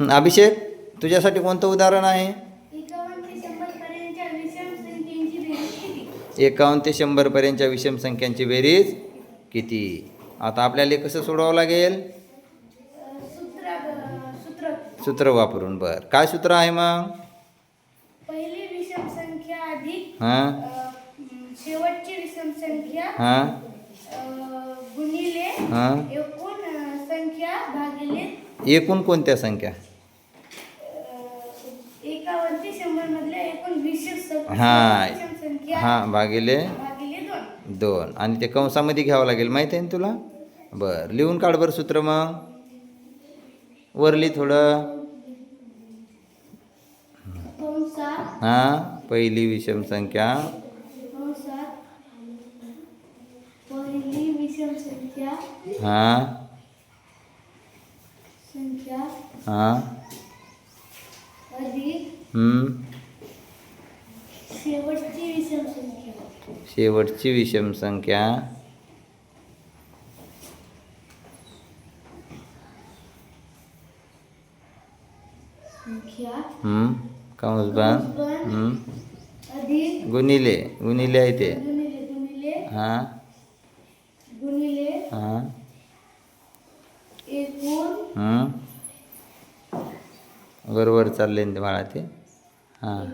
अभिषेक तुझ्यासाठी कोणतं उदाहरण आहे? एकावन्न ते शंभर पर्यंतच्या विषम संख्येची बेरीज किती? एकावन्न ते शंभरपर्यंतच्या विषम संख्यांची बेरीज किती आता आपल्याला कसं सोडवावं लागेल? सूत्र वापरून बर. काय सूत्र आहे मग? पहिली विषम संख्या अधिक हां? शेवटची विषम संख्या हां? हां? भागिले. एकूण कोणत्या संख्या? शंभर मधल्या एकूण हां हां भागिले. भागिले दोन. आणि ते कंसामध्ये घ्यावं लागेल माहिती आहे ना तुला? बरं लिहून काढ बरं सूत्र मग. वरली थोडं. हां पहिली विषम संख्या. कंसात पहिली विषम संख्या. हां संख्या हां. शेवटची विषम संख्या. कंस बंद हं. अधिक गुणिले. गुणिले आहे ते. हां. हां एकूण हं. बरोबर चालले ना ते बाळा ते? हां.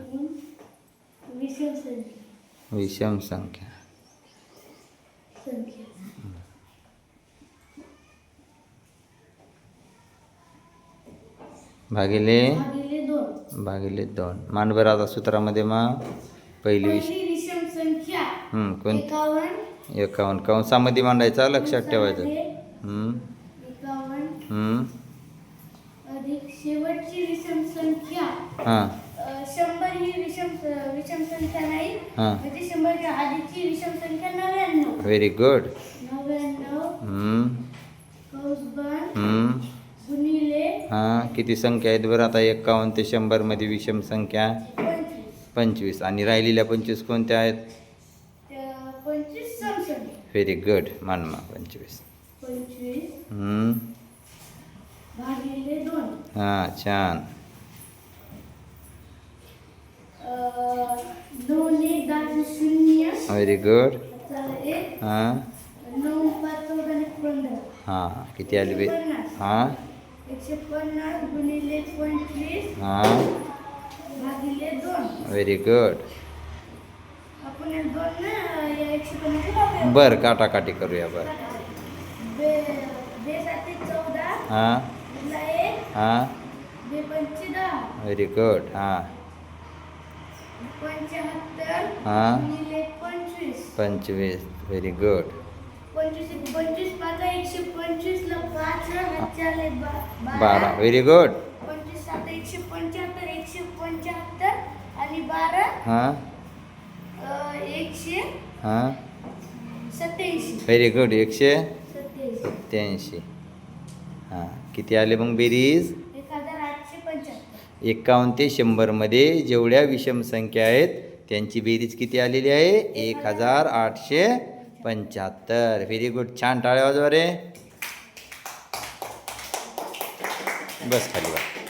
विषम संख्या. भागिले? भागिले दोन. आता सूत्रामध्ये मग पहिली विष पहिली विषम संख्या. एकावन्न. कंसामध्ये मांडायचा लक्षात ठेवायचं कंसामध्ये हं, एकावन्न हं, अधिक शेवटची विषम संख्या हां. शंभर ही विषम विषम संख्या नाही हां. म्हणजे शंभरच्या आधीची विषम संख्या नव्याण्णव. व्हेरी गुड नव्याण्णव. गुणिले हां किती संख्या आहेत बरं? आता एकावन्न ते शंभरमध्ये विषम संख्या. पंचवीस. आणि राहिलेल्या पंचवीस कोणत्या आहेत? व्हेरी गुड मानमा पंचवीस. पंचवीस. भागिले दोन हाँ छान दोन एक दहा शून्य व्हेरी गुड आता एक हाँ। नऊ पाच चौदा पंधरा हाँ किती आली बे हाँ। एकशे पन्नास गुणिले पंचवीस हाँ। भागिले दोन व्हेरी गुड आपण हे दोन ना या एकशे पन्नास बरं। काटाकाटी करूया बरं चौदा हाँ। हां? व्हेरी गुड हां. हां? पंचवीस. व्हेरी गुड बारा. व्हेरी गुड हां? हां? व्हेरी गुड एकशे सत्याऐंशी. हां किती आले मग बेरीज? एक हजार आठशे पंच्याहत्तर. एकावन्न ते शंभरमध्ये जेवढ्या विषम संख्या आहेत त्यांची बेरीज किती आलेली आहे? एक हजार आठशे पंच्याहत्तर. व्हेरी गुड छान टाळ्या वाजवा रे. बस खाली वा